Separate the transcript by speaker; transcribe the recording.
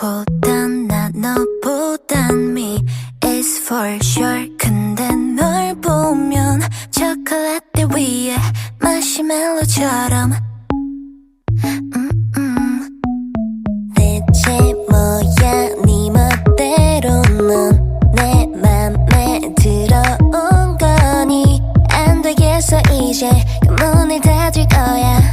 Speaker 1: 보단 나 너보단 me is for sure. 근데 널 보면 초콜릿대 위에 마시멜로처럼. 음, 음. 뭐야 네 멋대로 넌내 맘에 들어온 거니. 안 되겠어 이제. 그 문을 닫을 거야.